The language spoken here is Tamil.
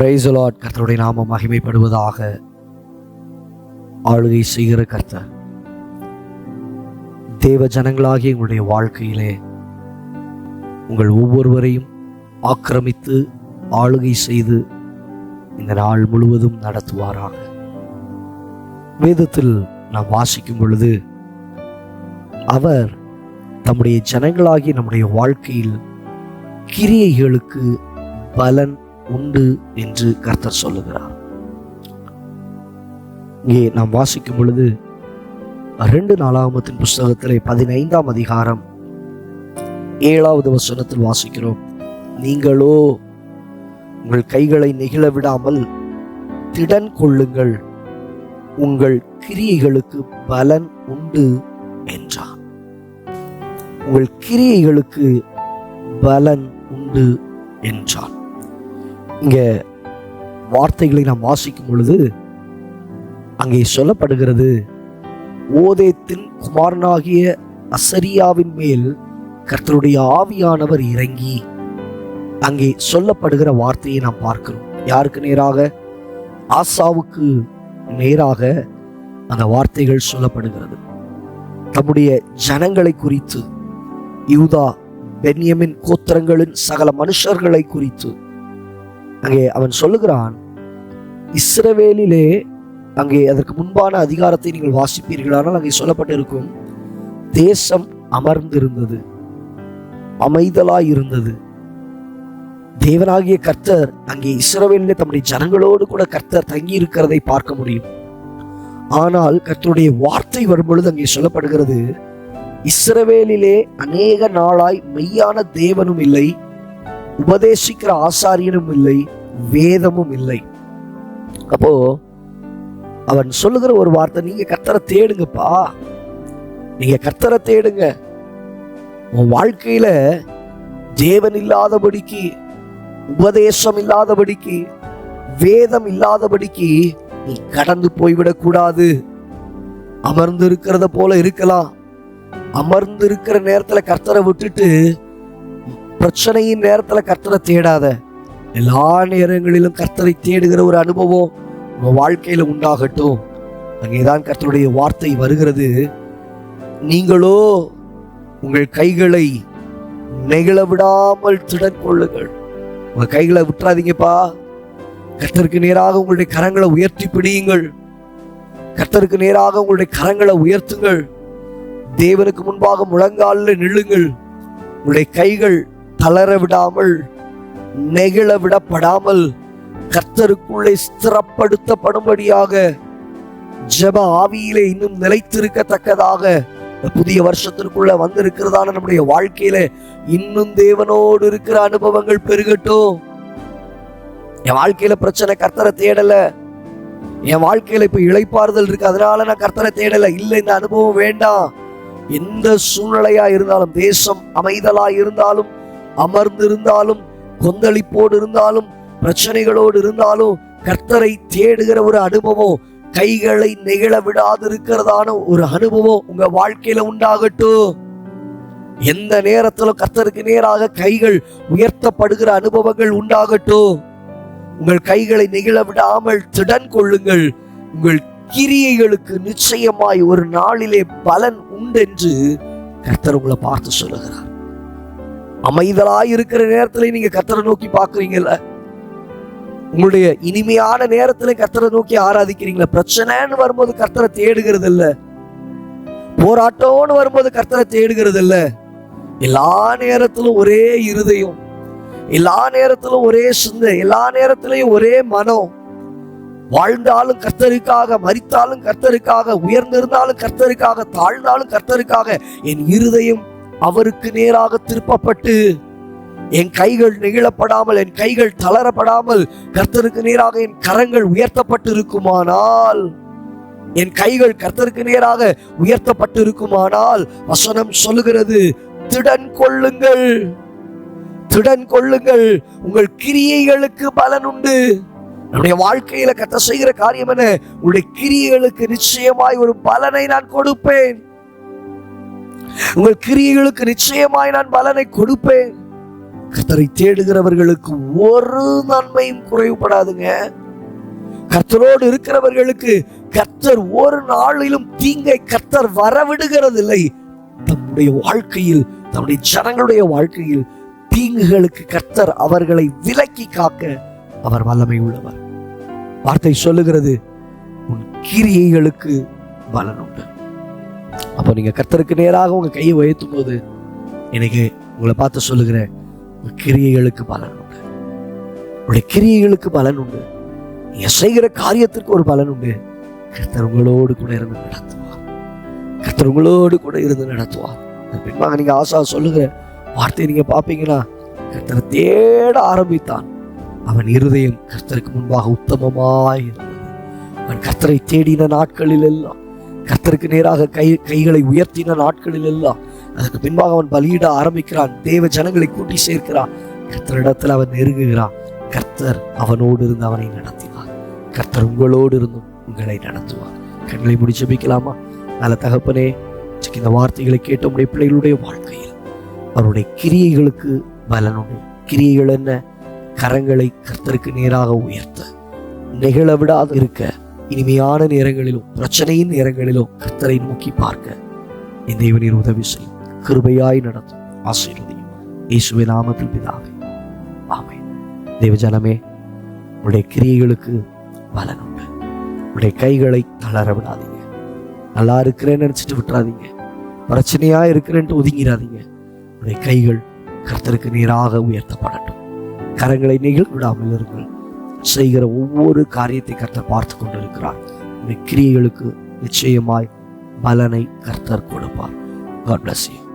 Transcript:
பிரைசலாட் கர்த்தருடைய நாம மகிமைப்படுவதாக ஆளுகை செய்கிற கர்த்தர். தேவ ஜனங்களாகிய உங்களுடைய வாழ்க்கையிலே உங்கள் ஒவ்வொருவரையும் ஆக்கிரமித்து ஆளுகை செய்து இந்த நாள் முழுவதும் நடத்துவாராக. வேதத்தில் நாம் வாசிக்கும் பொழுது அவர் தம்முடைய ஜனங்களாகி நம்முடைய வாழ்க்கையில் கிரியைகளுக்கு பலன் உண்டு என்று கர்த்தர் சொல்லுகிறார். இங்கே நாம் வாசிக்கும் பொழுது ரெண்டு நாளாகமத்தின் புஸ்தகத்திலே பதினைந்தாம் அதிகாரம் ஏழாவது வசனத்தில் வாசிக்கிறோம். நீங்களோ உங்கள் கைகளை நெகிழ விடாமல் திடன் கொள்ளுங்கள். உங்கள் கிரியைகளுக்கு பலன் உண்டு என்றார். உங்கள் கிரியைகளுக்கு பலன் உண்டு என்றான் இங்கே வார்த்தைகளை நாம் வாசிக்கும் பொழுது அங்கே சொல்லப்படுகிறது ஓதேத்தின் குமாரனாகிய அசரியாவின் மேல் கர்த்தருடைய ஆவியானவர் இறங்கி அங்கே சொல்லப்படுகிற வார்த்தையை நாம் பார்க்கிறோம். யாருக்கு நேராக? ஆசாவுக்கு நேராக அந்த வார்த்தைகள் சொல்லப்படுகிறது. தம்முடைய ஜனங்களை குறித்து யூதா பென்யமின் கோத்திரங்களின் சகல மனுஷர்களை குறித்து அங்கே அவன் சொல்லுகிறான் இஸ்ரவேலிலே அங்கே அதற்கு முன்பான அதிகாரத்தை நீங்கள் வாசிப்பீர்களானால் அங்கே சொல்லப்பட்டிருக்கும் தேசம் அமர்ந்திருந்தது அமைதலாய் இருந்தது தேவனாகிய கர்த்தர் அங்கே இஸ்ரவேலிலே தம்முடைய ஜனங்களோடு கூட கர்த்தர் தங்கி இருக்கிறதை பார்க்க முடியும். ஆனால் கர்த்தருடைய வார்த்தை வரும்பொழுது அங்கே சொல்லப்படுகிறது இஸ்ரவேலிலே அநேக நாளாய் மெய்யான தேவனும் இல்லை உபதேசிக்கிற ஆசாரியனும் இல்லை வேதமும் இல்லை. அப்போ அவன் சொல்லுகிற ஒரு வார்த்தை நீங்க கத்தரை தேடுங்கப்பா. நீங்க கத்தரை தேடுங்க. உன் வாழ்க்கையில தேவன் இல்லாதபடிக்கு உபதேசம் இல்லாதபடிக்கு வேதம் இல்லாதபடிக்கு நீ கடந்து போய்விடக் கூடாது அமர்ந்து இருக்கிறத போல இருக்கலாம். அமர்ந்து இருக்கிற நேரத்துல கர்த்தரை விட்டுட்டு பிரச்சனையின் நேரத்தில் கர்த்தரை தேடாத. எல்லா நேரங்களிலும் கர்த்தரை தேடுகிற ஒரு அனுபவம் உங்க வாழ்க்கையில உண்டாகட்டும். அங்கேதான் கர்த்தருடைய வார்த்தை வருகிறது. நீங்களோ உங்கள் கைகளை நெகிழ விடாமல் திடன் கொள்ளுங்கள். உங்க கைகளை விட்டுறாதீங்கப்பா. கர்த்தருக்கு நேராக உங்களுடைய கரங்களை உயர்த்தி பிடியுங்கள். கர்த்தருக்கு நேராக உங்களுடைய கரங்களை உயர்த்துங்கள். தேவனுக்கு முன்பாக முழங்காலில் நில்லுங்கள். உங்களுடைய கைகள் தளர விடாமல் நெகிழ விடப்படாமல் கர்த்தருக்குள்ளே ஸ்திரப்படுத்தப்படும்படியாக ஜப ஆவியிலே இன்னும் நிலைத்திருக்கத்தக்கதாக புதிய வருஷத்திற்குள்ள வந்திருக்கிறதான நம்முடைய வாழ்க்கையில இன்னும் தேவனோடு இருக்கிற அனுபவங்கள் பெருகட்டும். என் வாழ்க்கையில பிரச்சனை கர்த்தரை தேடல. என் வாழ்க்கையில இப்ப இளைப்பாறுதல் இருக்கு. அதனால நான் கர்த்தரை தேடல. இல்ல இந்த அனுபவம் வேண்டாம். எந்த சூழ்நிலையா இருந்தாலும் தேசம் அமைதலா இருந்தாலும் அமர்ந்து இருந்தாலும் கொந்தளிப்போடு இருந்தாலும் பிரச்சனைகளோடு இருந்தாலும் கர்த்தரை தேடுகிற ஒரு அனுபவம் கைகளை நெகிழ விடாது இருக்கிறதான ஒரு அனுபவம் உங்க வாழ்க்கையில உண்டாகட்டும். எந்த நேரத்திலும் கர்த்தருக்கு நேராக கைகள் உயர்த்தப்படுகிற அனுபவங்கள் உண்டாகட்டும். உங்கள் கைகளை நெகிழ விடாமல் திடன் கொள்ளுங்கள். உங்கள் கிரியைகளுக்கு நிச்சயமாய் ஒரு நாளிலே பலன் உண்டென்று கர்த்தர் உங்களை பார்த்து சொல்லுகிறார். அமைதலாய் இருக்கிற நேரத்துல நீங்க கத்தரை நோக்கி பாக்குறீங்கல்ல உங்களுடைய இனிமையான நேரத்துல கத்தரை நோக்கி ஆராதிக்கிறீங்களா? பிரச்சனைன்னு வரும்போது கத்தரை தேடுகிறது இல்ல போராட்டம்னு வரும்போது கத்தரை தேடுகிறது இல்ல எல்லா நேரத்திலும் ஒரே இருதயம் எல்லா நேரத்திலும் ஒரே சிந்தை எல்லா நேரத்திலையும் ஒரே மனம். வாழ்ந்தாலும் கர்த்தருக்காக மறித்தாலும் கர்த்தருக்காக உயர்ந்திருந்தாலும் கர்த்தருக்காக தாழ்ந்தாலும் கர்த்தருக்காக என் இருதயம் அவருக்கு நேராக திருப்பப்பட்டு என் கைகள் நெகிழப்படாமல் என் கைகள் தளரப்படாமல் கர்த்தருக்கு நேராக என் கரங்கள் உயர்த்தப்பட்டு இருக்குமானால் என் கைகள் கர்த்தருக்கு நேராக உயர்த்தப்பட்டு இருக்குமானால் வசனம் சொல்லுகிறது திடன் கொள்ளுங்கள் திடன் கொள்ளுங்கள் உங்கள் கிரியைகளுக்கு பலன் உண்டு. நம்முடைய வாழ்க்கையில கத்த செய்கிற காரியம் என்ன? உங்களுடைய கிரியைகளுக்கு நிச்சயமாய் ஒரு பலனை நான் கொடுப்பேன். உங்கள் கிரியைகளுக்கு நிச்சயமாய் நான் பலனை கொடுப்பேன். கர்த்தரை தேடுகிறவர்களுக்கு ஒரு நன்மையும் குறைவுபடாதுங்க. கர்த்தரோடு இருக்கிறவர்களுக்கு கர்த்தர் ஒரு நாளிலும் தீங்கை கர்த்தர் வரவிடுகிறதில்லை. தம்முடைய வாழ்க்கையில் தம்முடைய ஜனங்களுடைய வாழ்க்கையில் தீங்குகளுக்கு கர்த்தர் அவர்களை விலக்கி காக்க அவர் வல்லமை உள்ளவர். வார்த்தை சொல்லுகிறது உன் கிரியைகளுக்கு பலன் உண்டு. அப்போ நீங்க கர்த்தருக்கு நேராக உங்க கையை உயர்த்தும் போது எனக்கு உங்களை பார்த்து சொல்லுகிறேன் கிரியைகளுக்கு பலன் உண்டு. உங்களுடைய கிரியைகளுக்கு பலன் உண்டு. நீங்க செய்கிற காரியத்திற்கு ஒரு பலன் உண்டு. கர்த்தர் உங்களோடு கூட இருந்து நடத்துவார். கர்த்தர் உங்களோடு கூட இருந்து நடத்துவார். பின்பாக நீங்க ஆசா சொல்லுகிற வார்த்தையை நீங்க பார்ப்பீங்கன்னா கர்த்தரை தேட ஆரம்பித்தான். அவன் இருதயம் கர்த்தருக்கு முன்பாக உத்தமமாய் இருந்தது. அவன் கர்த்தரை தேடின நாட்களில் எல்லாம் கர்த்தருக்கு நேராக கை கைகளை உயர்த்தின நாட்களில் எல்லாம் அதுக்கு பின்பாக அவன் பலியிட ஆரம்பிக்கிறான். தேவ ஜனங்களை கூட்டி சேர்க்கிறான். கர்த்தரிடத்தில் அவன் நெருங்குகிறான். கர்த்தர் அவனோடு இருந்து அவனை நடத்தினார். கர்த்தர் உங்களோடு இருந்தும் உங்களை நடத்துவார். கண்களை முடிச்சு வைக்கலாமா நல்ல தகப்பனே இந்த வார்த்தைகளை கேட்ட உடைய பிள்ளைகளுடைய வாழ்க்கையில் அவருடைய கிரியைகளுக்கு பலன் கிரியைகள் என்ன? கரங்களை கர்த்தருக்கு நேராக உயர்த்த. நிகழ விடாது இருக்க இனிமையான நேரங்களிலும் பிரச்சனையின் நேரங்களிலும் கர்த்தரை நோக்கி பார்க்க. என் தேவனீர் உதவி செய்யும். கிருபையாய் நடத்தும் ஆசீர்வதியும். இயேசுவை நாமத்தில் பிதாவே. ஆமே தேவஜனமே உடைய கிரியைகளுக்கு பலன் உண்டு உடைய கைகளை தளர விடாதீங்க. நல்லா இருக்கிறேன்னு நினைச்சிட்டு விட்டுறாதீங்க. பிரச்சனையா இருக்கிறேன்ட்டு ஒதுங்கிடாதீங்க. உடைய கைகள் கர்த்தருக்கு நேராக உயர்த்தப்படட்டும். கரங்களை நிகழ்விடாமல் இருங்கள். செய்கிற ஒவ்வொரு காரியத்தை கர்த்தர் பார்த்து கொண்டிருக்கிறார். இந்த கிரியைகளுக்கு நிச்சயமாய் பலனை கர்த்தர் கொடுப்பார். God bless you.